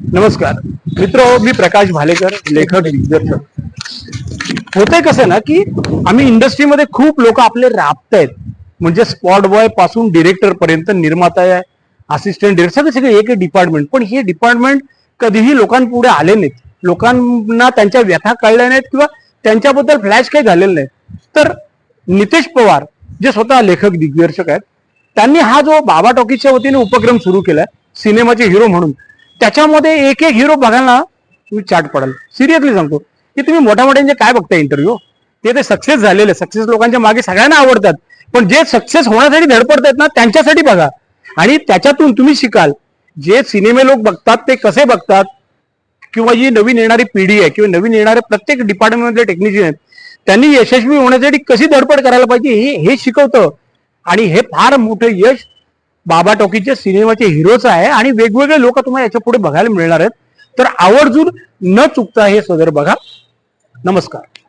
नमस्कार. मित्र मी प्रकाश भालेकर लेखक दिग्दर्शक होतंय कसं ना की आम्ही इंडस्ट्रीमध्ये खूप लोक आपले राबतायत. म्हणजे स्पॉट बॉयपासून डिरेक्टर पर्यंत निर्माता आहे असिस्टंट डिरेक्टर सगळे सगळे एक डिपार्टमेंट पण हे डिपार्टमेंट कधीही लोकांपुढे आले नाहीत. लोकांना त्यांच्या व्यथा कळल्या नाहीत किंवा त्यांच्याबद्दल फ्लॅश काही झालेलं नाही. तर नितेश पवार जे स्वतः लेखक दिग्दर्शक आहेत त्यांनी हा जो बाबा टॉकीजच्या वतीने उपक्रम सुरू केलाय सिनेमाचे हिरो म्हणून त्याच्यामध्ये एक एक हिरो बघायला ना तुम्ही चाट पडाल. सिरियसली सांगतो. की तुम्ही मोठ्या मोठ्यांचे काय बघताय इंटरव्ह्यू ते ते सक्सेस झालेले. सक्सेस लोकांच्या मागे सगळ्यांना आवडतात. पण जे सक्सेस होण्यासाठी धडपडतात ना त्यांच्यासाठी बघा. आणि त्याच्यातून तुम्ही शिकाल. जे सिनेमे लोक बघतात ते कसे बघतात? किंवा जी नवीन येणारी पिढी आहे किंवा नवीन येणारे प्रत्येक डिपार्टमेंटमधले टेक्निशियन आहेत त्यांनी यशस्वी होण्यासाठी कशी धडपड करायला पाहिजे हे हे शिकवतं. आणि हे फार मोठं यश बाबा टॉकीच्या सिनेमाचे हिरोच आहे आणि वेगवेगळे लोक तुम्हाला याच्यापुढे बघायला मिळणार आहेत. तर आवर्जून न चुकता हे सदर बघा. नमस्कार.